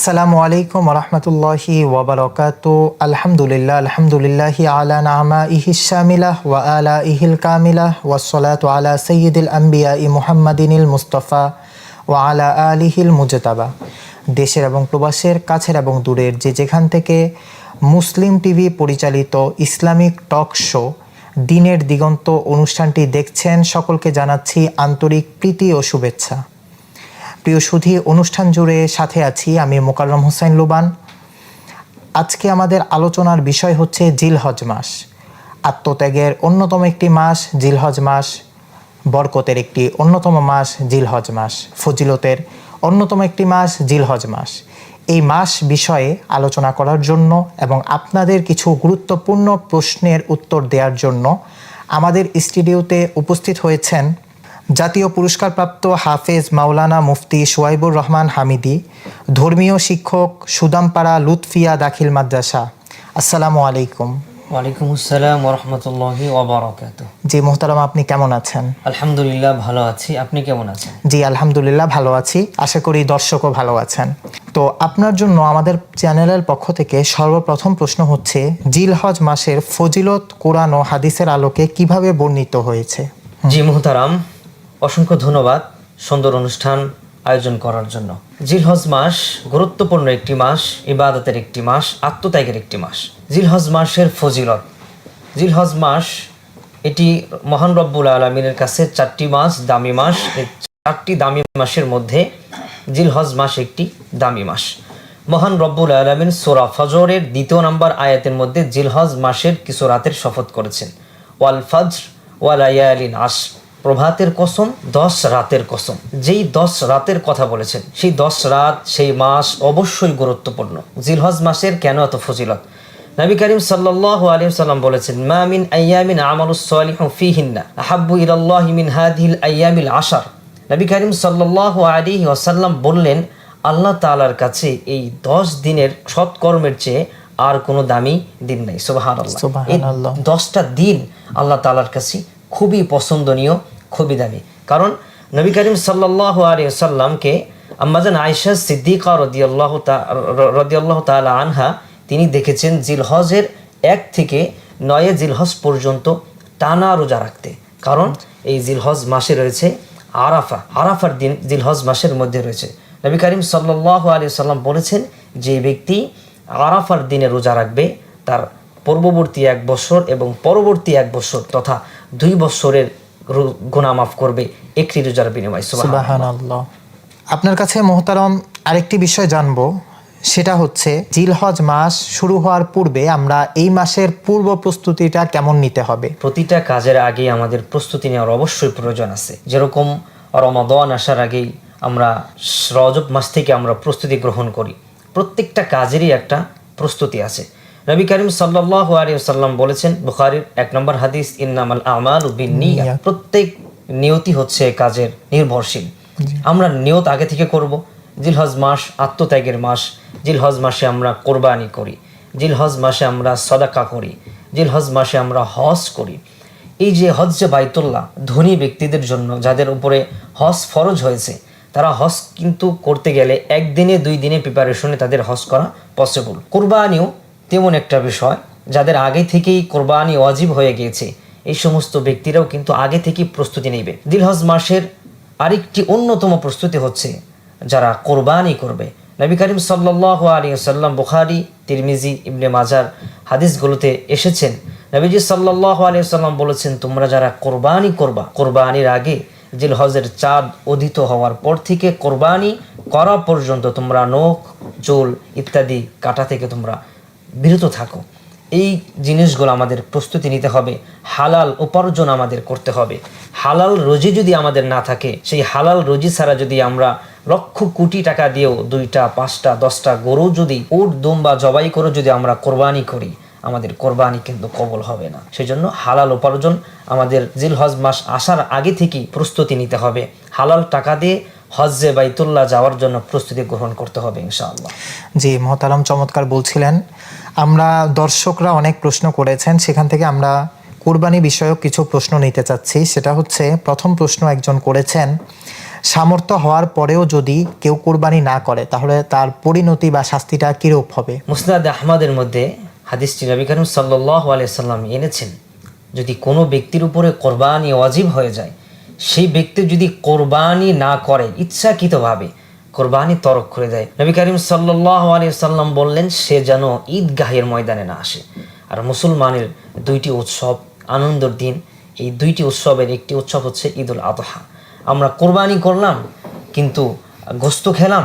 আসসালামু আলাইকুম রহমতুল্লাহি ওবরকাত। আলহামদুলিল্লাহ, আলহামদুলিল্লাহি আলা নামা ইহিসামিলাহ ওয়া আলা ইহিল কামিলাহ ওয়াসলাত আলা সৈয়দুল আম্বিয়া ই মুহাম্মাদিনিল মুস্তফা ওয়া আলা আলিহিল মুজতাবা। দেশের এবং প্রবাসের কাছের এবং দূরের যে যেখান থেকে মুসলিম টিভি পরিচালিত Islamic talk show, Diner Diganta অনুষ্ঠানটি দেখছেন সকলকে জানাচ্ছি আন্তরিক প্রীতি ও শুভেচ্ছা। প্রিয় সুধী, অনুষ্ঠান জুড়ে সাথে আছি আমি মোকাররম হোসেন লুবান। আজকে আমাদের আলোচনার বিষয় হচ্ছে জিলহজ মাস। আত্মত্যাগের অন্যতম একটি মাস জিলহজ মাস, বরকতের একটি অন্যতম মাস জিলহজ মাস, ফজিলতের অন্যতম একটি মাস জিলহজ মাস। এই মাস বিষয়ে আলোচনা করার জন্য এবং আপনাদের কিছু গুরুত্বপূর্ণ প্রশ্নের উত্তর দেওয়ার জন্য আমাদের স্টুডিওতে উপস্থিত হয়েছেন জাতীয় পুরস্কারপ্রাপ্ত হাফেজ মাওলানা মুফতি সোয়াইবুর রহমান হামিদি ধর্মীয় শিক্ষক সুদামপাড়া লুৎফিয়া দাখিল মাদ্রাসা। আসসালামু আলাইকুম। ওয়ালাইকুম আসসালাম ওরহমতুল্লাহি ওবরাকাত জি মোহতারাম আপনি কেমন আছেন? আলহামদুলিল্লাহ ভালো আছি। আপনি কেমন আছেন? জি আলহামদুলিল্লাহ ভালো আছি। আশা করি দর্শকও ভালো আছেন। তো আপনার জন্য আমাদের চ্যানেলের পক্ষ থেকে সর্বপ্রথম প্রশ্ন হচ্ছে জিলহজ মাসের ফজিলত কোরআন ও হাদিসের আলোকে কীভাবে বর্ণিত হয়েছে? জি মুহতারাম অসংখ্য ধন্যবাদ সুন্দর অনুষ্ঠান আয়োজন করার জন্য। জিলহজ মাস গুরুত্বপূর্ণ একটি মাস, ইবাদতের একটি মাস, আত্মত্যাগের একটি মাস। জিলহজ মাসের ফজিলত। জিলহজ মাস এটি মহান রব্বুল আলমিনের কাছে চারটি মাস, দামি মাস। চারটি দামি মাসের মধ্যে জিলহজ মাস একটি দামি মাস। মহান রব্বুল আলমিন সোরা ফজরের দ্বিতীয় নম্বর আয়াতের মধ্যে জিলহজ মাসের কিছু রাতের শপথ করেছেন। ওয়াল ফজর ওয়াল আয়ালিন আশ প্রভাতের কসম দশ রাতের কসম। যেই দশ রাতের কথা বলেছেন সেই দশ রাত সেই মাস অবশ্যই গুরুত্বপূর্ণ। জিলহজ মাসের কেন এত ফজিলত? নবী করিম সাল্লাল্লাহু আলাইহি সাল্লাম বলেছেন মা মিন আইয়ামিন আমালুস সালিহু ফিহিন্না আহাব্বু মিন হাদিহিল আইয়ামিল আশার। নবী করিম সাল্লাল্লাহু আলাইহি ওয়াসাল্লাম বললেন আল্লাহ তাআলার কাছে এই দশ দিনের সৎকর্মের চেয়ে আর কোনো দামি দিন নাই। এই দশটা দিন আল্লাহ তাআলার কাছে খুবই পছন্দনীয়, খুবই দামি। কারণ নবী করিম সাল্লাহ আলিয়াল্লামকে আম্মাজান আয়সা সিদ্দিকা রদিয়াল্লাহ রদিয়াল্লাহ তালা আনহা তিনি দেখেছেন জিলহজের এক থেকে নয়ে জিলহজ পর্যন্ত টানা রোজা রাখতে। কারণ এই জিলহজ মাসে রয়েছে আরাফা, আরাফার দিন জিলহজ মাসের মধ্যে রয়েছে। নবী করিম সাল্লাহ আলী সাল্লাম বলেছেন, যে ব্যক্তি আরাফার দিনে রোজা রাখবে, তার পূর্ববর্তী এক বছর এবং পরবর্তী এক বছর তথা দুই বছরের গুণা মাফ করবে একটি রোজার বিনিময়। সুবাহানাল্লাহ। আপনার কাছে মোহতারম আরেকটি বিষয় জানব সেটা হচ্ছে জিলহজ মাস শুরু হওয়ার পূর্বে আমরা এই মাসের পূর্ব প্রস্তুতিটা কেমন নিতে হবে? প্রতিটা কাজের আগে আমাদের প্রস্তুতি নেওয়ার অবশ্যই প্রয়োজন আছে। যেরকম রমাদান আসার আগেই আমরা রজব মাস থেকে আমরা প্রস্তুতি গ্রহণ করি। প্রত্যেকটা কাজেরই একটা প্রস্তুতি আছে। নবী করিম সাল্লাহ আলী সাল্লাম বলেছেন বুখারির এক নম্বর হাদিস ইন্নামাল আমাল বিনিয়া প্রত্যেক নিয়তি হচ্ছে কাজের নির্ভরশীল। আমরা নিয়ত আগে থেকে করব। জিলহজ মাস আত্মত্যাগের মাস জিলহজ মাসে আমরা কোরবানি করি জিলহজ মাসে আমরা সদাকা করি জিলহজ মাসে আমরা হজ করি। এই যে হজ যে বাইতুল্লাহ ধনী ব্যক্তিদের জন্য যাদের উপরে হজ ফরজ হয়েছে তারা হজ কিন্তু করতে গেলে একদিনে দুই দিনে প্রিপারেশনে তাদের হজ করা পসিবল কোরবানিও তেমন একটা বিষয়, যাদের আগে থেকেই কোরবানি অজীব হয়ে গিয়েছে। এই সমস্ত ব্যক্তিরাও কিন্তু আগে থেকেই প্রস্তুতি নেবে। দিলহজ মাসের আরেকটি অন্যতম প্রস্তুতি হচ্ছে যারা কোরবানি করবে। নবী করিম সাল্লাহ আলী সাল্লাম বুখারি, তিরমিজি, ইবনে মাজার হাদিসগুলোতে এসেছেন। নবীজি সাল্লাহ আলী সাল্লাম বলেছেন, তোমরা যারা কোরবানি করবা, কোরবানির আগে জিল হজের চাঁদ অধিত হওয়ার পর থেকে কোরবানি করা পর্যন্ত তোমরা নখ, চুল ইত্যাদি কাটা থেকে তোমরা বিরত থাকো। এই জিনিসগুলো আমাদের প্রস্তুতি নিতে হবে। হালাল উপার্জন আমাদের করতে হবে। হালাল রোজি যদি আমাদের না থাকে, সেই হালাল রোজি ছাড়া যদি আমরা লক্ষ কোটি টাকা দিয়েও দুইটা, পাঁচটা, দশটা গরু যদি উট দুম্বা জবাই করে যদি আমরা কোরবানি করি, আমাদের কোরবানি কিন্তু কবল হবে না। সেই জন্য হালাল উপার্জন আমাদের জিল হজ মাস আসার আগে থেকেই প্রস্তুতি নিতে হবে। হালাল টাকা দিয়ে হজ্জে বাইতুল্লাহ যাওয়ার জন্য প্রস্তুতি গ্রহণ করতে হবে ইনশাআল্লাহ। জি মহতারাম চমৎকার বলছিলেন। আমরা দর্শকরা অনেক প্রশ্ন করেছেন সেখান থেকে আমরা কোরবানি বিষয়ক কিছু প্রশ্ন নিতে চাচ্ছি। সেটা হচ্ছে প্রথম প্রশ্ন একজন করেছেন সামর্থ্য হওয়ার পরেও যদি কেউ কোরবানি না করে তাহলে তার পরিণতি বা শাস্তিটা কিরূপ হবে? মুসনাদ আহমদের মধ্যে হাদিসটি নবী করিম সাল্লাহ আলিয়াল্লাম এনেছেন যদি কোনো ব্যক্তির উপরে কোরবানি অজীব হয়ে যায় সেই ব্যক্তি যদি কোরবানি না করে ইচ্ছাকৃতভাবে, কোরবানি তরক করে দেয়। নবী করিম আলিয়াল্লাম বললেন, সে যেন ঈদগাহের ময়দানে না আসে। আর মুসলমানের দুইটি উৎসব আনন্দর দিন, এই দুইটি উৎসবের একটি উৎসব হচ্ছে ঈদুল আদহা। আমরা কোরবানি করলাম, কিন্তু গোস্ত খেলাম,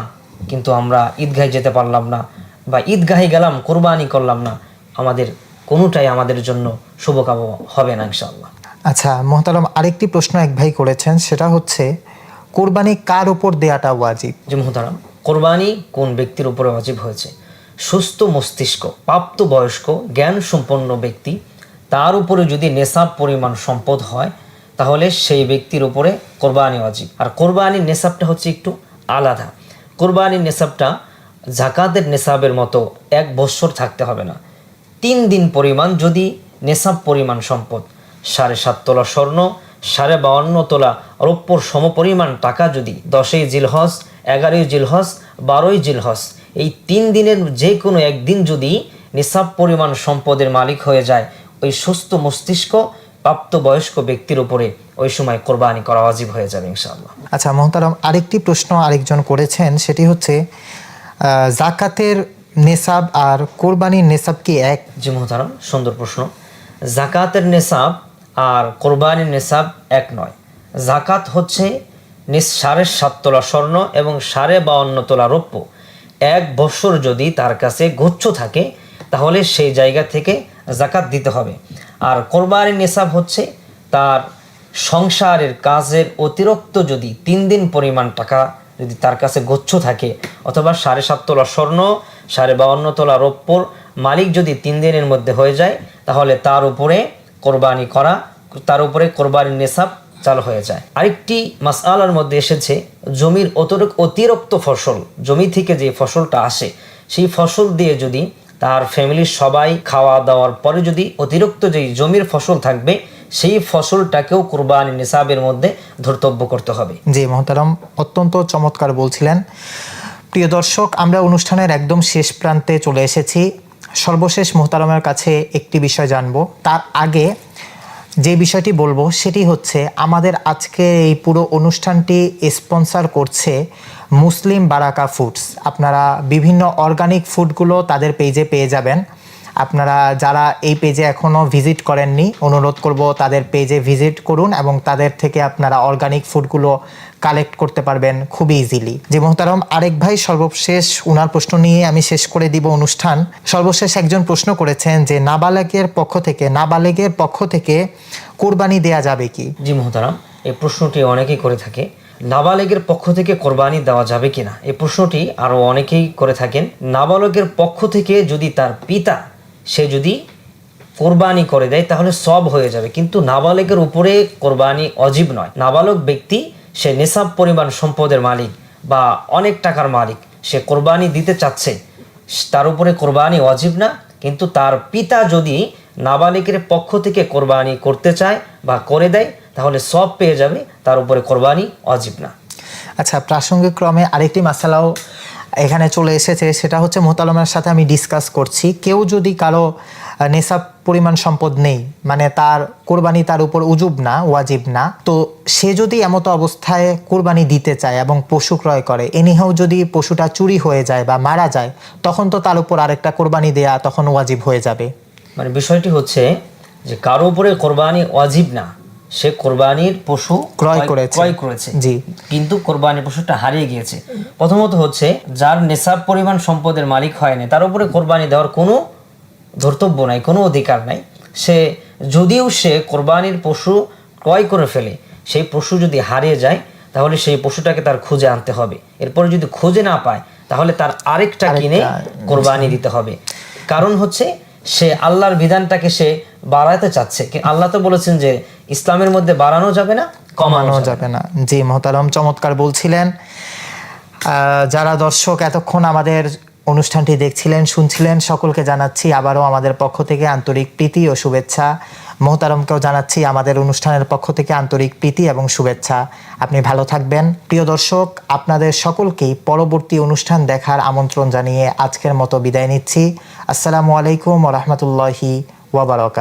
কিন্তু আমরা ঈদগাহে যেতে পারলাম না বা ঈদগাহে গেলাম, কোরবানি করলাম না। আমাদের কোনোটাই আমাদের জন্য শুভকাম হবে না, ইনশাআল্লাহ। আচ্ছা মোহতারাম, আরেকটি প্রশ্ন এক ভাই করেছেন, সেটা হচ্ছে, কোরবানি কার উপর দেয়াটা ওয়াজিব? যে মোহতারাম, কোরবানি কোন ব্যক্তির উপরে অজীব হয়েছে? সুস্থ মস্তিষ্ক, প্রাপ্ত বয়স্ক জ্ঞান সম্পন্ন ব্যক্তি, তার উপরে যদি নেশাব পরিমাণ সম্পদ হয়, তাহলে সেই ব্যক্তির উপরে কোরবানি অজীব আর কোরবানির নেশাবটা হচ্ছে একটু আলাদা। কোরবানির নেশাবটা জাকাতের নেশাবের মতো এক বৎসর থাকতে হবে না। তিন দিন পরিমাণ যদি নেশাব পরিমাণ সম্পদ সাড়ে সাত তোলা স্বর্ণ সাড়ে বাউন্ন তোলা রৌপ্যর সমপরিমাণ টাকা যদি দশই জিলহজ এগারোই জিলহজ বারোই জিলহজ এই তিন দিনের যে কোনো একদিন যদি নিসাব পরিমাণ সম্পদের মালিক হয়ে যায় ওই সুস্থ মস্তিষ্ক প্রাপ্তবয়স্ক ব্যক্তির উপরে ওই সময় কোরবানি করা অজীব হয়ে যাবে ইনশাআল্লাহ। আচ্ছা মোহতারাম আরেকটি প্রশ্ন আরেকজন করেছেন সেটি হচ্ছে জাকাতের নেসাব আর কোরবানির নেসাব কি এক? জি মোহতারাম সুন্দর প্রশ্ন। জাকাতের নেশাব আর কোরবানির নেশাব এক নয়। জাকাত হচ্ছে সাড়ে সাত তোলা স্বর্ণ এবং সাড়ে বাউন্ন তোলা রৌপ্য। এক বছর যদি তার কাছে গুচ্ছ থাকে, তাহলে সেই জায়গা থেকে জাকাত দিতে হবে। আর কোরবানির নেশাব হচ্ছে তার সংসারের কাজের অতিরিক্ত যদি তিন দিন পরিমাণ টাকা যদি তার কাছে গচ্ছ থাকে, অথবা সাড়ে সাত তোলা স্বর্ণ, সাড়ে বাউন্ন তোলা রৌপ্যর মালিক যদি তিন দিনের মধ্যে হয়ে যায়, তাহলে তার উপরে কোরবানি করা, তার উপরে কোরবানির নেশাব চালু হয়ে যায়। আরেকটি মাসআলার মধ্যে এসেছে, জমির অতিরিক্ত ফসল, জমি থেকে যে ফসলটা আসে, সেই ফসল দিয়ে যদি তার ফ্যামিলির সবাই খাওয়া দাওয়ার পরে যদি অতিরিক্ত যেই জমির ফসল থাকবে, সেই ফসলটাকেও কোরবানি নিসাবের মধ্যে ধর্তব্য করতে হবে। জি, মহতারাম, অত্যন্ত চমৎকার বলছিলেন। প্রিয় দর্শক, আমরা অনুষ্ঠানের একদম শেষ প্রান্তে চলে এসেছি। সর্বশেষ মোহতারমের কাছে একটি বিষয় জানব। তার আগে যে বিষয়টি বলব, সেটি হচ্ছে আমাদের আজকে এই পুরো অনুষ্ঠানটি স্পন্সার করছে মুসলিম বারাকা ফুডস। আপনারা বিভিন্ন অর্গানিক ফুডগুলো তাদের পেজে পেয়ে যাবেন। আপনারা যারা এই পেজে এখনও ভিজিট করেননি, অনুরোধ করব তাদের পেজে ভিজিট করুন এবং তাদের থেকে আপনারা অর্গানিক ফুডগুলো কালেক্ট করতে পারবেন খুবই ইজিলি যে মোহতারম, আরেক ভাই সর্বশেষ উনার প্রশ্ন নিয়ে আমি শেষ করে দিব অনুষ্ঠান। সর্বশেষ একজন প্রশ্ন করেছেন যে নাবালেগের পক্ষ থেকে, নাবালেগের পক্ষ থেকে কোরবানি দেয়া যাবে কি? জি মোহতারাম, এই প্রশ্নটি অনেকেই করে থাকে। নাবালেগের পক্ষ থেকে কোরবানি দেওয়া যাবে কিনা? এই প্রশ্নটি আরও অনেকেই করে থাকেন। নাবালকের পক্ষ থেকে যদি তার পিতা সে যদি কোরবানি করে দেয়, তাহলে সব হয়ে যাবে। কিন্তু নাবালকের উপরে কোরবানি অজীব নয়। নাবালক ব্যক্তি, সে নেশাব পরিমাণ সম্পদের মালিক বা অনেক টাকার মালিক, সে কোরবানি দিতে চাচ্ছে, তার উপরে কোরবানি অজীব না। কিন্তু তার পিতা যদি নাবালিকের পক্ষ থেকে কোরবানি করতে চায় বা করে দেয়, তাহলে সব পেয়ে যাবে, তার উপরে কোরবানি অজীব না। আচ্ছা প্রাসঙ্গিক ক্রমে আরেকটি মাসালাও এখানে চলে এসেছে, সেটা হচ্ছে মোতালমের সাথে আমি ডিসকাস করছি। কেউ যদি কারও নেশাব পরিমাণ সম্পদ নেই মানে তার কোরবানি তার উপর উজুব না, ওয়াজিব না, তো সে যদি এমতো অবস্থায় কোরবানি দিতে চায় এবং পশু ক্রয় করে, এনিহাও যদি পশুটা চুরি হয়ে যায় বা মারা যায়, তখন তো তার উপর আরেকটা কোরবানি দেয়া তখন ওয়াজিব হয়ে যাবে। মানে বিষয়টি হচ্ছে যে কারও উপরে কোরবানি অজীব না সে কোরবানির পশু ক্রয় করেছে। ক্রয় করেছে। জি। কিন্তু কোরবানির পশুটা হারিয়ে গিয়েছে। প্রথমত হচ্ছে যার নেশাব পরিমাণ সম্পদের মালিক হয়নি তার উপরে কোরবানি দেওয়ার কোনো ধর্তব্য নাই কোনো অধিকার নাই। সে যদিও সে কোরবানির পশু ক্রয় করে ফেলে সেই পশু যদি হারিয়ে যায় তাহলে সেই পশুটাকে তার খুঁজে আনতে হবে। এরপরে যদি খুঁজে না পায় তাহলে তার আরেকটা কিনে কোরবানি দিতে হবে। কারণ হচ্ছে সে আল্লাহর বিধানটাকে সে বাড়াতে চাচ্ছে। আল্লাহ তো বলেছেন যে ইসলামের মধ্যে বাড়ানো যাবে না কমানো যাবে না। জি মোহতারম চমৎকার বলছিলেন। যারা দর্শক এতক্ষণ আমাদের অনুষ্ঠানটি দেখছিলেন শুনছিলেন সকলকে জানাচ্ছি আবারও আমাদের পক্ষ থেকে আন্তরিক প্রীতি ও শুভেচ্ছা। মোহতারমকেও জানাচ্ছি আমাদের অনুষ্ঠানের পক্ষ থেকে আন্তরিক প্রীতি এবং শুভেচ্ছা। আপনি ভালো থাকবেন। প্রিয় দর্শক, আপনাদের সকলকেই পরবর্তী অনুষ্ঠান দেখার আমন্ত্রণ জানিয়ে আজকের মতো বিদায় নিচ্ছি। আসসালামু আলাইকুম রহমতুল্লাহি ওয়াবারকাত